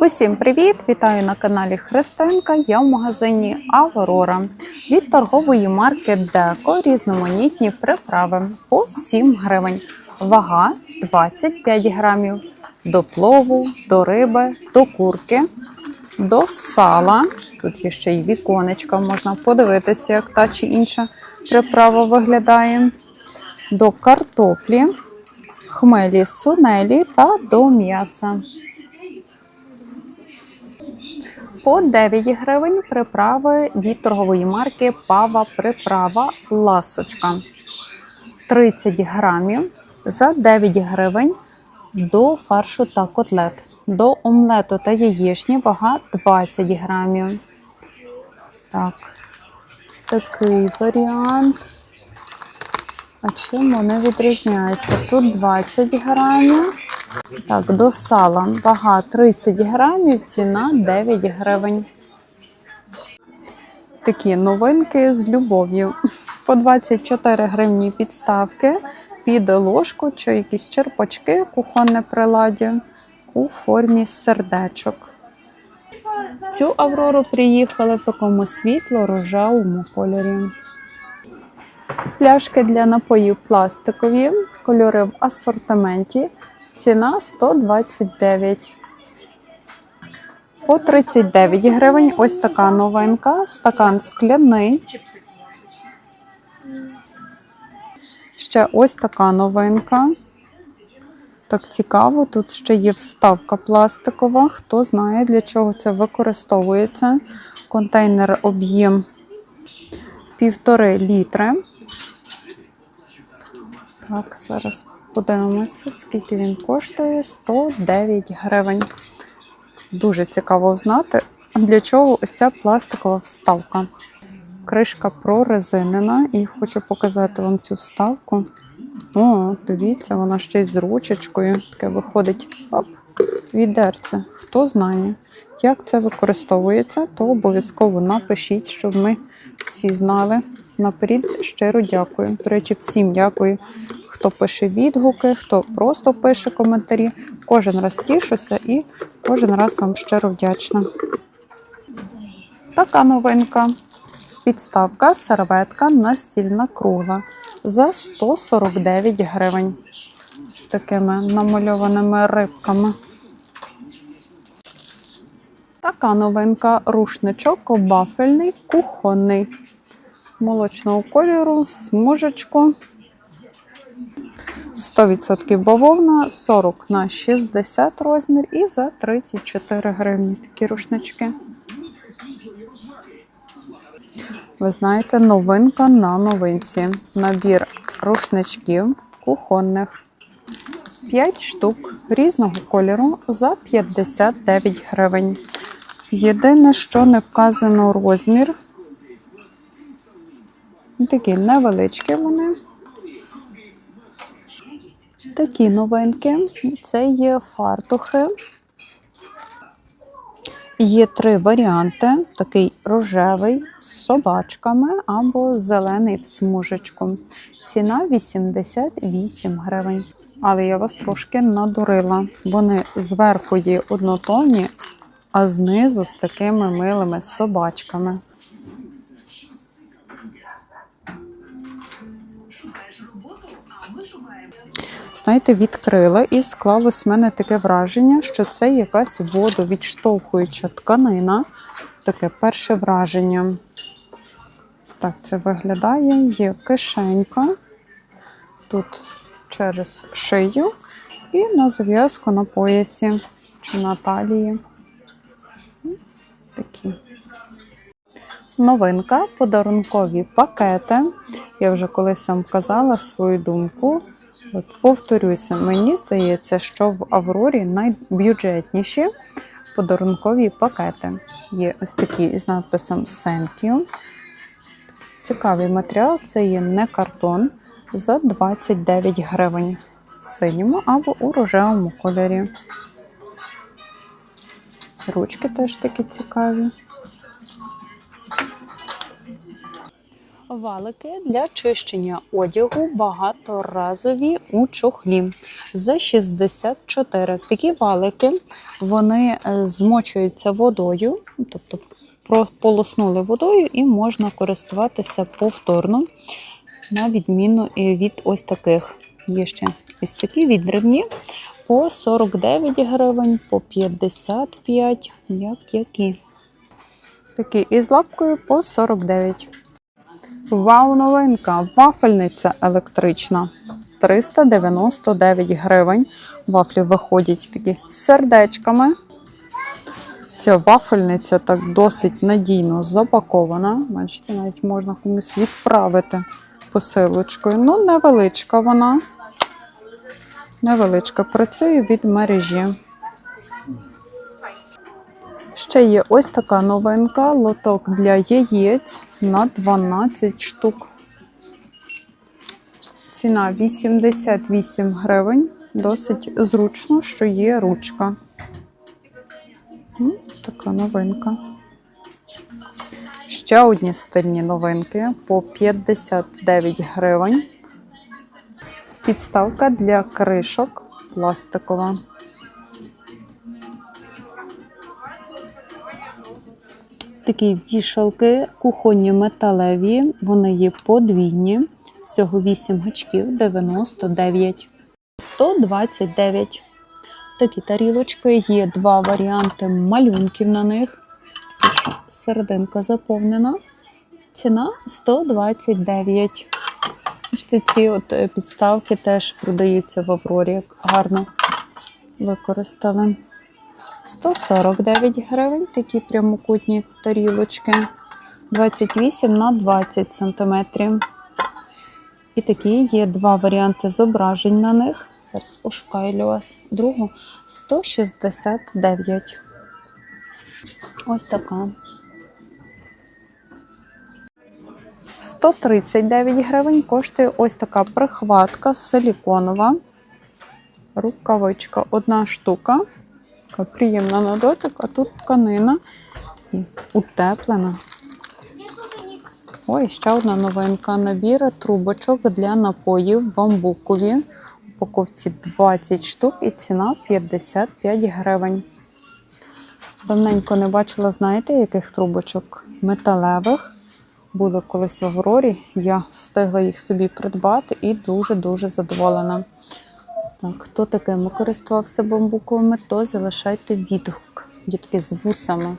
Усім привіт! Вітаю на каналі Христинка. Я в магазині Аврора. Від торгової марки Деко різноманітні приправи по 7 гривень. Вага 25 грамів. До плову, до риби, до курки, до сала. Тут є ще й віконечка, можна подивитися, як та чи інша приправа виглядає. До картоплі, хмелі, сунелі та до м'яса. По 9 гривень приправи від торгової марки Пава Приправа Ласочка. 30 грамів за 9 гривень до фаршу та котлет. До омлету та яєчні вага 20 грамів. Так, такий варіант. А чим вони відрізняються? Тут 20 грамів. Так, до сала вага 30 грамів, ціна 9 гривень. Такі новинки з любов'ю. По 24 гривні підставки під ложку чи якісь черпачки, кухонне приладдя у формі сердечок. В цю аврору приїхали в такому світло-рожевому кольорі. Пляшки для напоїв пластикові, кольори в асортименті. Ціна 129. По 39 гривень. Ось така новинка. Стакан скляний. Ще ось така новинка. Так цікаво, тут ще є вставка пластикова. Хто знає, для чого це використовується. Контейнер об'єм півтори літри. Так, зараз подивимося, скільки він коштує. 109 гривень. Дуже цікаво знати, для чого ось ця пластикова вставка. Кришка прорезинена, і хочу показати вам цю вставку. О, дивіться, вона ще й з ручечкою. Таке виходить оп, відерце. Хто знає, як це використовується, то обов'язково напишіть, щоб ми всі знали. Наперед щиро дякую. До речі, всім дякую, хто пише відгуки, хто просто пише коментарі. Кожен раз тішуся і кожен раз вам щиро вдячна. Така новинка. Підставка, серветка настільна кругла за 149 гривень. З такими намальованими рибками. Така новинка рушничок бафельний, кухонний. Молочного кольору, смужечку. 100% бавовна, 40 на 60 розмір і за 34 гривні такі рушнички. Ви знаєте, новинка на новинці. Набір рушничків кухонних. 5 штук різного кольору за 59 гривень. Єдине, що не вказано розмір. Такі невеличкі вони. Такі новинки. Це є фартухи. Є три варіанти: такий рожевий з собачками або зелений в смужечку. Ціна 88 гривень. Але я вас трошки надурила. Вони зверху є однотонні, а знизу з такими милими собачками. Знаєте, відкрила і склалось в мене таке враження, що це якась водовідштовхуюча тканина. Таке перше враження. Так це виглядає. Є кишенька. Тут через шию і на зав'язку на поясі чи на талії. Такі. Новинка, подарункові пакети. Я вже колись вам казала свою думку. От повторюся, мені здається, що в Аврорі найбюджетніші подарункові пакети. Є ось такі з надписом Thank you. Цікавий матеріал це є не картон за 29 гривень в синьому або у рожевому кольорі. Ручки теж такі цікаві. Валики для чищення одягу багаторазові у чохлі за 64. Такі валики Вони е, змочуються водою, тобто полоснули водою і можна користуватися повторно, на відміну від ось таких. Є ще ось такі відривні по 49 гривень, по 55, як які. Такі із лапкою по 49. Вау, новинка! Вафельниця електрична. 399 гривень. Вафлі виходять такі з сердечками. Ця вафельниця так досить надійно запакована. Бачите, навіть можна комусь відправити посилочкою. Ну, невеличка вона. Невеличка. Працює від мережі. Ще є ось така новинка: лоток для яєць на 12 штук. Ціна 88 гривень. Досить зручно, що є ручка. Така новинка. Ще одні стильні новинки по 59 гривень. Підставка для кришок пластикова. Такі вішалки кухонні металеві, вони є подвійні. Всього 8 гачків 99. 129. Такі тарілочки є два варіанти малюнків на них. Серединка заповнена. Ціна 129. Бачите, ці от е, підставки теж продаються в Аврорі, як гарно використали. 149 гривень такі прямокутні тарілочки. 28 на 20 сантиметрів. І такі є два варіанти зображень на них. Зараз пошукаю для вас другу. 169. Ось така. 139 гривень коштує ось така прихватка силіконова. Рукавичка одна штука. Така приємна на дотик, а тут тканина утеплена. Ой, ще одна новинка. Набір трубочок для напоїв бамбукові. Упаковці 20 штук і ціна 55 гривень. Давненько не бачила, знаєте, яких трубочок? Металевих. Були колись в Аврорі. Я встигла їх собі придбати і дуже-дуже задоволена. Так, хто такими користувався бамбуковими, то залишайте відгук. Дітки з вусами.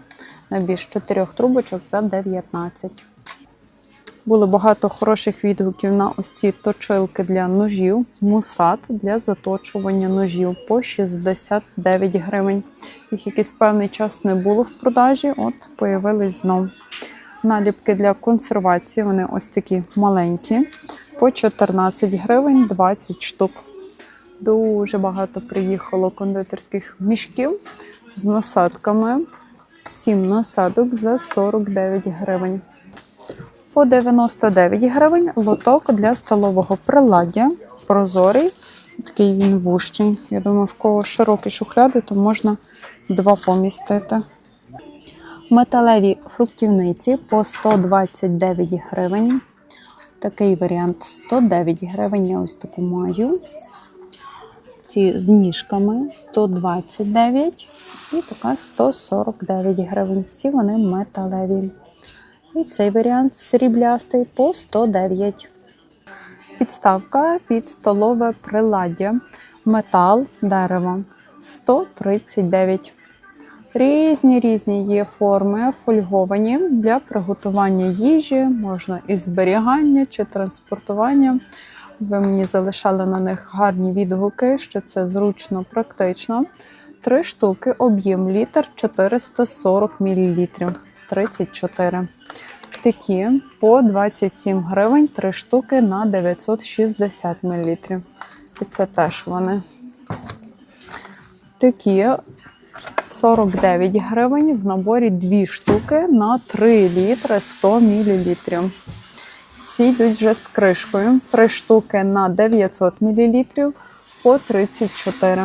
Набір з чотирьох трубочок за 19. Було багато хороших відгуків на ось ці точилки для ножів, мусат для заточування ножів по 69 гривень. Їх якийсь певний час не було в продажі, от появились знов. Наліпки для консервації, вони ось такі маленькі, по 14 гривень 20 штук. Дуже багато приїхало кондитерських мішків з насадками. 7 насадок за 49 гривень. По 99 гривень лоток для столового приладдя. Прозорий. Такий він вущий. Я думаю, в кого широкі шухляди, то можна два помістити. Металеві фруктівниці по 129 гривень. Такий варіант 109 гривень. Я ось таку маю. Ці з ніжками 129 і така 149 гривень. Всі вони металеві. І цей варіант сріблястий по 109. Підставка під столове приладдя. Метал, дерево 139. Різні різні є форми фольговані для приготування їжі, можна і зберігання чи транспортування. Ви мені залишали на них гарні відгуки, що це зручно, практично. Три штуки, об'єм літр 440 мл. 34. Такі по 27 гривень, 3 штуки на 960 мл. І це теж вони. Такі 49 гривень в наборі 2 штуки на 3 літри 100 мл. Ці йдуть вже з кришкою. 3 штуки на 900 мл по 34.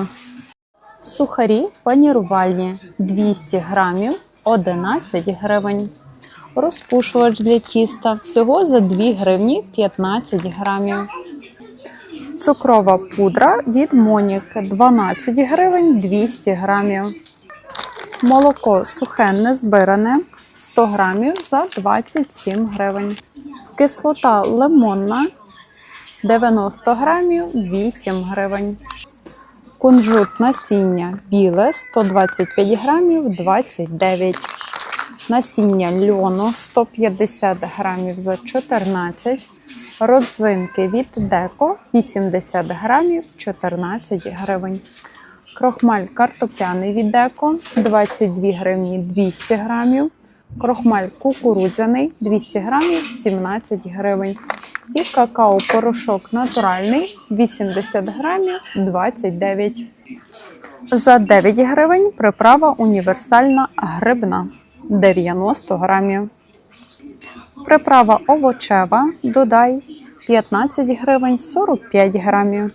Сухарі панірувальні 200 грамів 11 гривень. Розпушувач для тіста всього за 2 гривні 15 грамів. Цукрова пудра від Монік 12 гривень 200 грамів. Молоко сухе незбиране 100 грамів за 27 гривень. Кислота лимонна 90 грамів 8 гривень. Кунжут насіння біле 125 грамів 29. Насіння льону 150 грамів за 14. Родзинки від деко 80 грамів 14 гривень. Крохмаль картопляний від деко 22 гривні 200 грамів. Крохмаль кукурудзяний 200 грамів 17 гривень. І какао-порошок натуральний 80 грамів 29. За 9 гривень приправа універсальна грибна 90 грамів. Приправа овочева додай 15 гривень 45 грамів.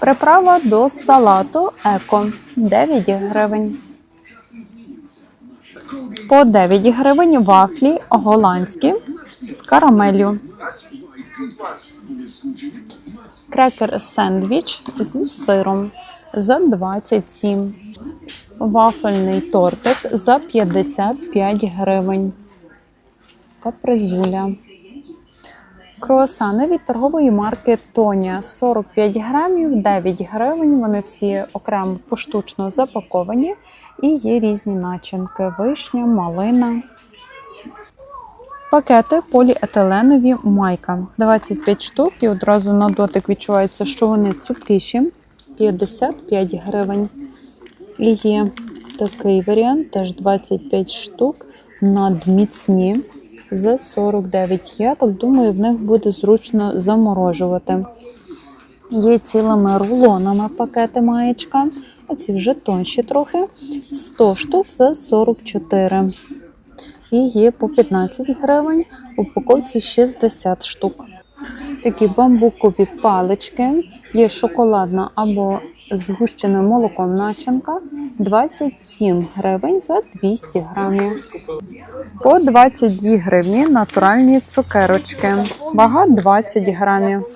Приправа до салату еко 9 гривень. По 9 гривень вафлі голландські з карамелью. Крекер сендвіч з сиром за 27. Вафельний тортик за 55 гривень. Капризуля. Круасани від торгової марки Тоня. 45 грамів, 9 гривень. Вони всі окремо поштучно запаковані. І є різні начинки: вишня, малина. Пакети поліетиленові майка. 25 штук, і одразу на дотик відчувається, що вони цупкіші 55 гривень. І є такий варіант, теж 25 штук. Надміцні за 49. Я так думаю, в них буде зручно заморожувати. Є цілими рулонами пакети маєчка. Оці вже тонші трохи. 100 штук за 44. І є по 15 гривень, в упаковці 60 штук. Такі бамбукові палички. Є шоколадна або згущеним молоком начинка 27 гривень за 200 грамів. По 22 гривні натуральні цукерочки. Вага 20 грамів.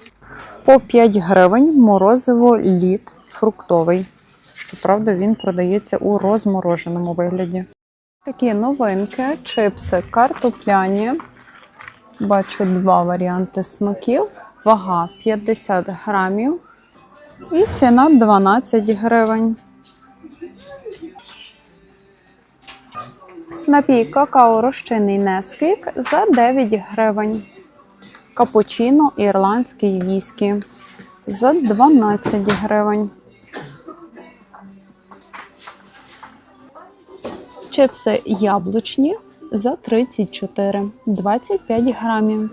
По 5 гривень морозиво лід фруктовий. Щоправда, він продається у розмороженому вигляді. Такі новинки, чипси картопляні. Бачу два варіанти смаків. Вага 50 грамів. І ціна 12 гривень. Напій какао розчинний Несквік за 9 гривень. Капучино ірландський віскі за 12 гривень. Чипси яблучні за 34, 25 грамів.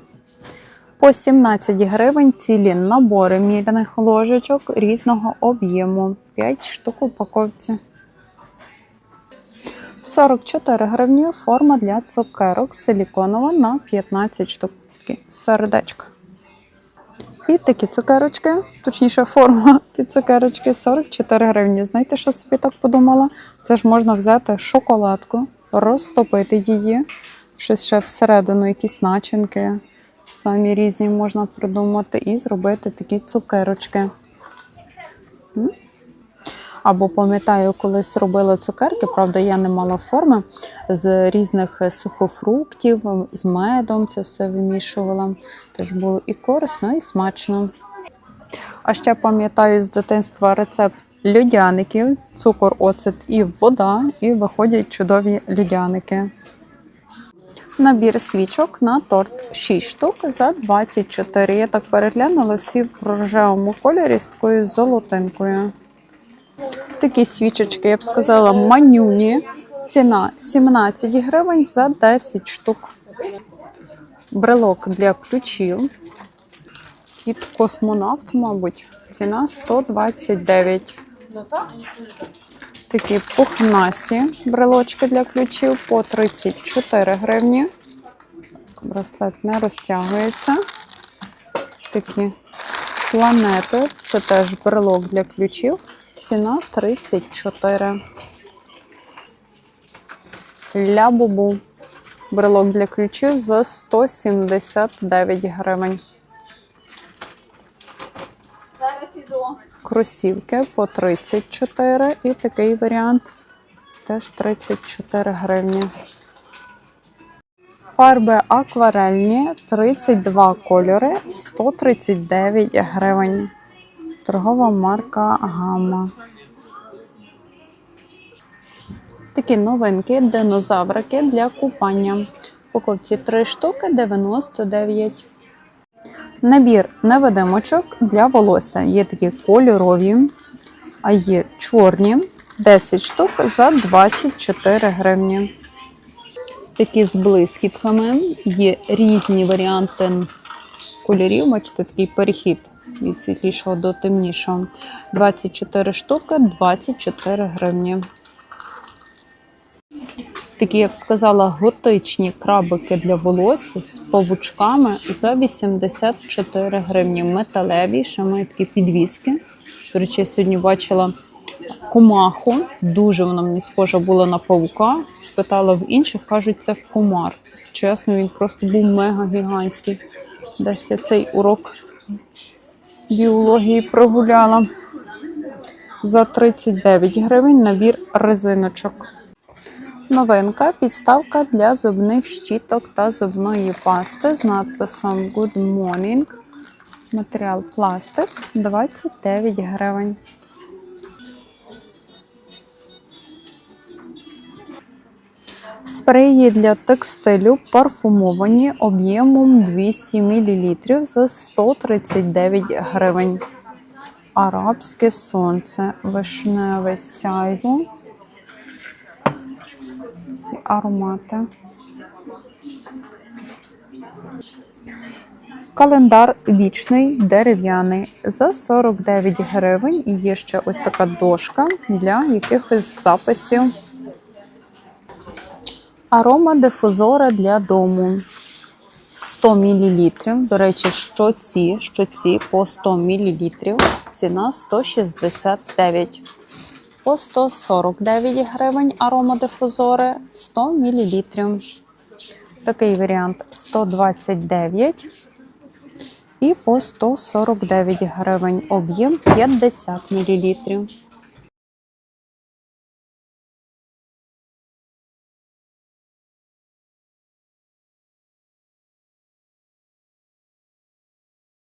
По 17 гривень цілі набори міряних ложечок різного об'єму. 5 штук упаковці. 44 гривні форма для цукерок силіконова на 15 штук. Такі Сердечко. І такі цукерочки, точніше, форма під цукерочки 44 гривні. Знаєте, що собі так подумала? Це ж можна взяти шоколадку, розтопити її, щось ще всередину, якісь начинки. Самі різні можна придумати і зробити такі цукерочки. Або пам'ятаю, колись робила цукерки, правда, я не мала форми з різних сухофруктів, з медом це все вимішувала. Тож було і корисно, і смачно. А ще пам'ятаю з дитинства рецепт льодяників, цукор, оцет і вода, і виходять чудові льодяники. Набір свічок на торт 6 штук за 24. Я так переглянула всі в рожевому кольорі з такою золотинкою. Такі свічечки, я б сказала, манюні. Ціна 17 гривень за 10 штук. Брелок для ключів. Кіт космонавт, мабуть. Ціна 129. Такі пухнасті брелочки для ключів по 34 гривні. Браслет не розтягується. Такі планети. Це теж брелок для ключів. Ціна 34. Ля-бубу. Брелок для ключів за 179 гривень. Кросівки по 34 і такий варіант теж 34 гривні. Фарби акварельні 32 кольори, 139 гривень. Торгова марка Гамма. Такі новинки, динозаврики для купання. Упаковці 3 штуки 99. Набір невидимочок для волосся. Є такі кольорові, а є чорні 10 штук за 24 гривні. Такі з блискітками. Є різні варіанти кольорів. Бачите, такий перехід від світлішого до темнішого. 24 штуки, 24 гривні. Такі, я б сказала, готичні крабики для волосся з павучками за 84 гривні. Металеві, ще мають такі підвіски. До речі, я сьогодні бачила комаху. Дуже вона мені схожа була на павука. Спитала в інших, кажуть, це комар. Чесно, він просто був мега гігантський. Десь я цей урок біології прогуляла. За 39 гривень набір резиночок. Новинка підставка для зубних щіток та зубної пасти з надписом Good Morning. Матеріал пластик 29 гривень. Спреї для текстилю парфумовані об'ємом 200 мл за 139 гривень. Арабське сонце, вишневе сяйво аромати. Календар вічний дерев'яний за 49 гривень. І є ще ось така дошка для якихось записів. Аромадифузори для дому 100 мл. До речі, що ці, що ці по 100 мл. Ціна 169 по 149 гривень аромадифузори 100 мл. Такий варіант 129 і по 149 гривень об'єм 50 мл.